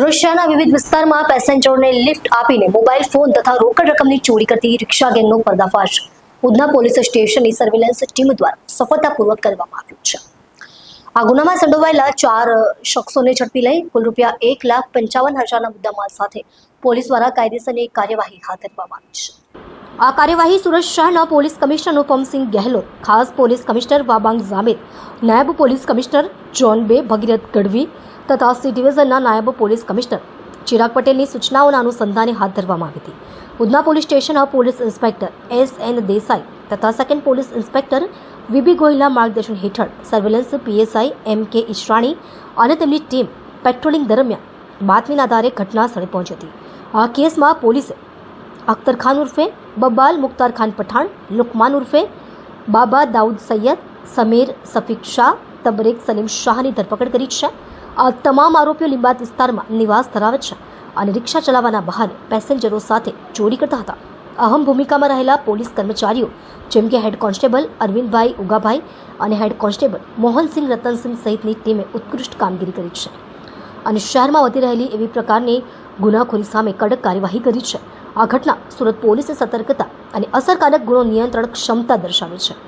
સુરત વિવિધ વિસ્તારમાં પેસેન્જરોને લિફ્ટ આપીને મોબાઈલ ફોન તથા રોકડ રકમની ચોરી કરતી રિક્ષા ગેંગનો પર્દાફાશ. ઉધના પોલીસ સ્ટેશનની સર્વેલન્સ ટીમ દ્વારા સફળતાપૂર્વક કરવામાં આવ્યો છે. આ ગુનામાં સંડોવાયેલા ચાર શખ્સોને ઝડપી લઈ કુલ રૂપિયા એક લાખ પંચાવન હજારના મુદ્દામાલ સાથે પોલીસ દ્વારા કાયદેસરની કાર્યવાહી હાથ ધરવામાં આવી છે. આ કાર્યવાહી સુરત શહેરના પોલીસ કમિશનર અનુપમસિંહ ગેહલોત, ખાસ પોલીસ કમિશનર વાબાંગ જામેદ નાયબ પોલીસ કમિશનર જોન બે ભગીરથ ગઢવી તથા સી ડિવિઝનના નાયબ પોલીસ કમિશનર ચિરાગ પટેલની સૂચનાઓના અનુસંધાને હાથ ધરવામાં આવી હતી. ઉધના પોલીસ સ્ટેશનના police inspector S N Desai તથા સેકન્ડ પોલીસ ઇન્સ્પેક્ટર વીબી ગોયલના માર્ગદર્શન હેઠળ સર્વેલન્સ પીએસઆઈ એમ કે ઈશરાણી અને તેમની ટીમ પેટ્રોલિંગ દરમિયાન બાતમીના આધારે ઘટના સ્થળે પહોંચી હતી. આ કેસમાં પોલીસે અખ્તર ખાન ઉર્ફે બબાલ મુખ્તાર ખાન પઠાણ લુકમાન ઉર્ફે બાબા દાઉદ સૈયદ સમીર સફીક શાહ તબરેક સલીમ શાહની ધરપકડ કરી છે આ તમામ આરોપીઓ લીંબાત વિસ્તારમાં નિવાસ ધરાવે છે અને રિક્ષા ચલાવવાના બહાને પેસેન્જરો સાથે ચોરી કરતા હતા. અહમ ભૂમિકામાં રહેલા પોલીસ કર્મચારીઓ, જેમ કે હેડ કોન્સ્ટેબલ અરવિંદભાઈ ઉગાભાઈ અને હેડ કોન્સ્ટેબલ મોહનસિંહ રતનસિંહ સહિતની ટીમે ઉત્કૃષ્ટ કામગીરી કરી છે. અને શહેરમાં વધી રહેલી એવી પ્રકારની ગુનાખોરી સામે કડક કાર્યવાહી કરી છે. આ ઘટના સુરત પોલીસે સતર્કતા અને અસરકારક ગુનો નિયંત્રણ ક્ષમતા દર્શાવે છે.